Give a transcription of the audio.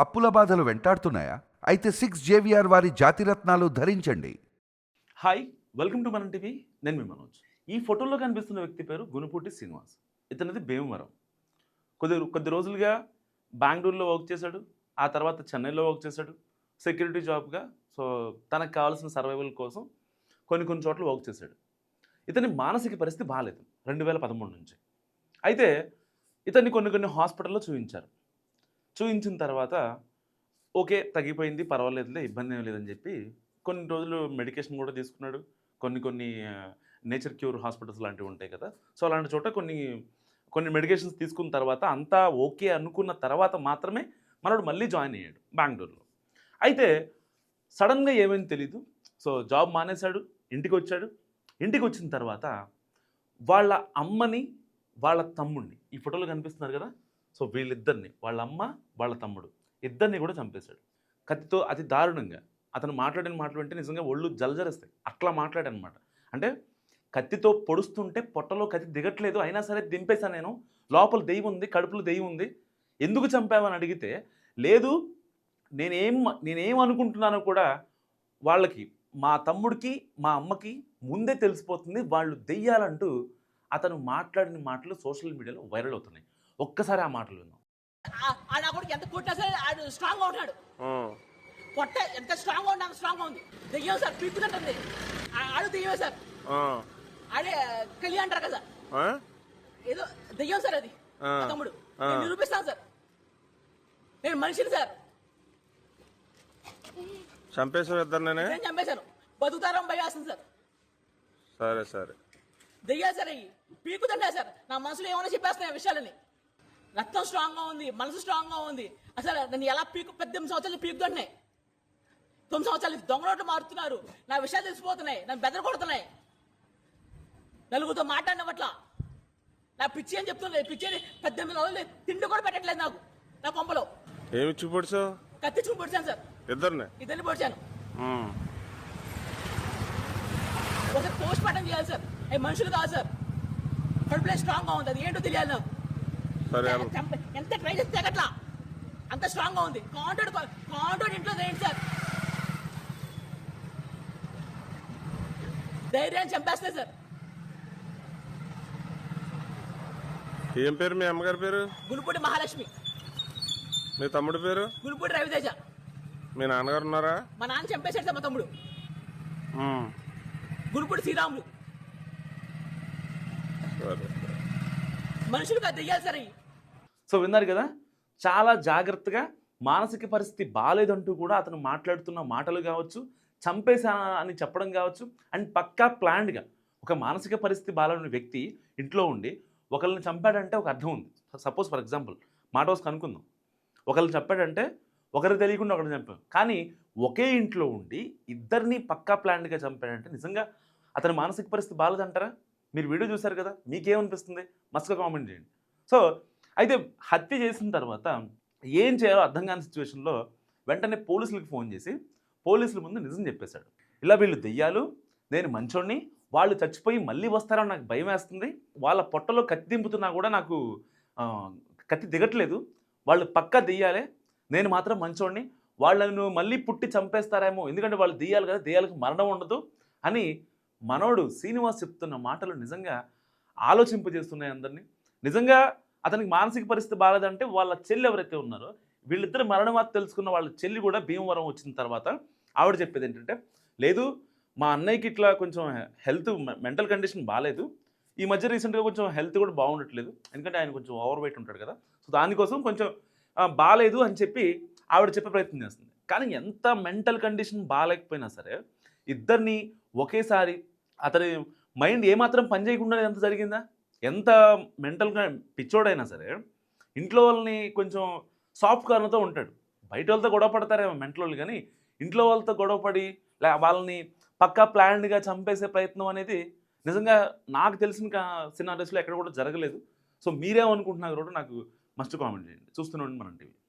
అప్పుల బాధలు వెంటాడుతున్నాయా? అయితే సిక్స్ జేవిఆర్ వారి జాతిరత్నాలు ధరించండి. హాయ్ వెల్కమ్ టు మన టీవీ నేను మీ మనోజ్. ఈ ఫోటోలో కనిపిస్తున్న వ్యక్తి పేరు గునుపూటి శ్రీనివాస్. ఇతనిది భీమవరం. కొద్ది కొద్ది రోజులుగా బెంగళూరులో వర్క్ చేశాడు. ఆ తర్వాత చెన్నైలో వర్క్ చేశాడు. సెక్యూరిటీ జాబ్గా సో తనకు కావాల్సిన సర్వైవల్ కోసం కొన్ని కొన్ని చోట్ల వర్క్ చేశాడు. ఇతని మానసిక పరిస్థితి బాగాలేదు రెండు వేల పదమూడు నుంచి. అయితే ఇతన్ని కొన్ని కొన్ని హాస్పిటల్లో చూపించారు చూపించిన తర్వాత ఓకే తగ్గిపోయింది పర్వాలేదులే ఇబ్బంది ఏం లేదని చెప్పి కొన్ని రోజులు మెడికేషన్ కూడా తీసుకున్నాడు. కొన్ని కొన్ని నేచర్ క్యూర్ హాస్పిటల్స్ లాంటివి ఉంటాయి కదా. సో అలాంటి చోట కొన్ని కొన్ని మెడికేషన్స్ తీసుకున్న తర్వాత అంతా ఓకే అనుకున్న తర్వాత మాత్రమే మనోడు మళ్ళీ జాయిన్ అయ్యాడు బెంగళూరులో. అయితే సడన్గా ఏమైంది తెలీదు. సో జాబ్ మానేశాడు ఇంటికి వచ్చాడు ఇంటికి వచ్చిన తర్వాత వాళ్ళ అమ్మని వాళ్ళ తమ్ముడిని ఈ ఫోటోలో కనిపిస్తున్నారు కదా సో వీళ్ళిద్దరిని వాళ్ళ అమ్మ వాళ్ళ తమ్ముడు ఇద్దరిని కూడా చంపేశాడు. కత్తితో అతి దారుణంగా అతను మాట్లాడిన మాటలు అంటే నిజంగా ఒళ్ళు జలజరిస్తాయి. అట్లా మాట్లాడనమాట. అంటే కత్తితో పొడుస్తుంటే పొట్టలో కత్తి దిగట్లేదు అయినా సరే దింపేశాను నేను. లోపల దెయ్యం ఉంది కడుపులో దెయ్యం ఉంది. ఎందుకు చంపావని అడిగితే లేదు నేనేం నేనేం అనుకుంటున్నానో కూడా వాళ్ళకి మా తమ్ముడికి మా అమ్మకి ముందే తెలిసిపోతుంది. వాళ్ళు దెయ్యాలంటూ అతను మాట్లాడిన మాటలు సోషల్ మీడియాలో వైరల్ అవుతున్నాయి. ఒక్కసారి ఆ మాటలు విన్నాం ఆ- ఆ నా కొడుకు ఎంత కొట్టినా సరే ఆడు స్ట్రాంగ్గా ఉంటాడు పొట్ట ఎంత స్ట్రాంగ్గా స్ట్రాంగ్ ఉంది. దెయ్యం సార్ ఆడు దెయ్యం సార్. ఆడే కలి అంటారు కదా. ఏదో దెయ్యం సార్ అది. తమ్ముడు. నేను నిరూపిస్తాను సార్. నేను మనిషిని సార్. చంపేసావు ఇద్దరినే నేను చంపేశాను. బతుకుతారం భయం వేస్తుంది సార్. సరే సరే. దెయ్యాలు సార్ పీకుతుంటా సార్ నా మనసులో ఏమైనా చెప్పేస్తున్నాయి విషయాలని? రక్తం స్ట్రాంగ్గా ఉంది మనసు స్ట్రాంగ్గా ఉంది. అసలు నన్ను ఎలా పీకు పద్దెనిమిది సంవత్సరాలు పీకుతున్నాయి తొమ్మిది సంవత్సరాలు దొంగ నోట్లు మారుతున్నారు. నా విషయాలు తెలిసిపోతున్నాయి నన్ను బెదర కొడుతున్నాయి నలుగురితో మాట్లాడినవట్ల. నా పిచ్చి అని చెప్తున్నాయి పిచ్చి అని పద్దెనిమిది రోజులు తిండి కూడా పెట్టట్లేదు నాకు నా కొంపలో. ఏమి ఇచ్చి పొడిచావు కత్తి చూపు పొడిచాను సార్. ఇద్దరిని? ఇద్దరిని పొడిచాను. ఒక పోస్ట్ మార్టం చేయాలి సార్. అవి మనుషులు కాదు సార్. కడుపులో స్ట్రాంగ్గా ఉంది అది ఏంటో తెలియాలి నాకు. సరే ఎంత ట్రై చేస్తే అట్లా? అంత స్ట్రాంగ్గా ఉంది. కాంటోడ్ కాంటోడ్ ఇంట్లో ఏంటి సార్. ధైర్యాన్ని చంపేస్తే సార్. ఏం పేరు మీ అమ్మగారి పేరు? గులుపూడి మహాలక్ష్మి. మీ తమ్ముడి పేరు? గులుపూడి రవితేజ. మీ నాన్నగారు ఉన్నారా? మా నాన్న చంపేశాడు సార్ మా తమ్ముడు. గులుపూడి శ్రీరాములు. మనుషులు కాదు దెయ్యాలి సార్ అవి సో విన్నారు కదా? చాలా జాగ్రత్తగా మానసిక పరిస్థితి బాగాలేదంటూ కూడా అతను మాట్లాడుతున్న మాటలు కావచ్చు చంపేశా అని చెప్పడం కావచ్చు అండ్ పక్కా ప్లాన్డ్గా ఒక మానసిక పరిస్థితి బాగాలేని వ్యక్తి ఇంట్లో ఉండి ఒకరిని చంపాడంటే ఒక అర్థం ఉంది. సపోజ్ ఫర్ ఎగ్జాంపుల్ మాట వస్తే కనుక్కుందాం ఒకరిని చంపాడంటే ఒకరికి తెలియకుండా ఒకరిని చంపాం. కానీ ఒకే ఇంట్లో ఉండి ఇద్దరిని పక్కా ప్లాన్డ్గా చంపాడంటే నిజంగా అతని మానసిక పరిస్థితి బాగాలేదంటారా మీరు వీడియో చూశారు కదా? మీకేమనిపిస్తుంది? మస్తుగా కామెంట్ చేయండి. సో అయితే హత్య చేసిన తర్వాత ఏం చేయాలో అర్థం కాని సిచ్యువేషన్లో వెంటనే పోలీసులకు ఫోన్ చేసి పోలీసుల ముందు నిజం చెప్పేశాడు. ఇలా వీళ్ళు దెయ్యాలు నేను మంచోడిని వాళ్ళు చచ్చిపోయి మళ్ళీ వస్తారని నాకు భయం వేస్తుంది వాళ్ళ పొట్టలో కత్తి దింపుతున్నా కూడా నాకు కత్తి దిగట్లేదు వాళ్ళు పక్కా దెయ్యాలే నేను మాత్రం మంచోడిని వాళ్ళను మళ్ళీ పుట్టి చంపేస్తారేమో ఎందుకంటే వాళ్ళు దెయ్యాలు కదా దెయ్యాలకు మరణం ఉండదు అని మనోడు శ్రీనివాస్ చెప్తున్న మాటలు నిజంగా ఆలోచింపజేస్తున్నాయి అందరినీ. నిజంగా అతనికి మానసిక పరిస్థితి బాగాలేదంటే వాళ్ళ చెల్లి ఎవరైతే ఉన్నారో వీళ్ళిద్దరు మరణమాత తెలుసుకున్న వాళ్ళ చెల్లి కూడా భీమవరం వచ్చిన తర్వాత ఆవిడ చెప్పేది ఏంటంటే లేదు మా అన్నయ్యకి ఇట్లా కొంచెం హెల్త్ మెంటల్ కండిషన్ బాగాలేదు ఈ మధ్య రీసెంట్గా కొంచెం హెల్త్ కూడా బాగుండట్లేదు. ఎందుకంటే ఆయన కొంచెం ఓవర్ వెయిట్ ఉంటాడు కదా. సో దానికోసం కొంచెం బాగాలేదు అని చెప్పి ఆవిడ చెప్పే ప్రయత్నం చేస్తుంది. కానీ ఎంత మెంటల్ కండిషన్ బాగాలేకపోయినా సరే ఇద్దరిని ఒకేసారి అతని మైండ్ ఏమాత్రం పని చేయకుండా ఎంత జరిగిందా? ఎంత మెంటల్గా పిచ్చోడైనా సరే ఇంట్లో వాళ్ళని కొంచెం సాఫ్ట్ కారణతో ఉంటాడు. బయట వాళ్ళతో గొడవ పడతారేమో మెంటల్ వాళ్ళు కానీ ఇంట్లో వాళ్ళతో గొడవపడి లే వాళ్ళని పక్కా ప్లాన్డ్గా చంపేసే ప్రయత్నం అనేది నిజంగా నాకు తెలిసిన సినారీస్లో ఎక్కడ కూడా జరగలేదు. సో మీరేమనుకుంటున్నారు కూడా నాకు మస్ట్ కామెంట్ చేయండి. చూస్తున్నాండి మనం మన టీవీ.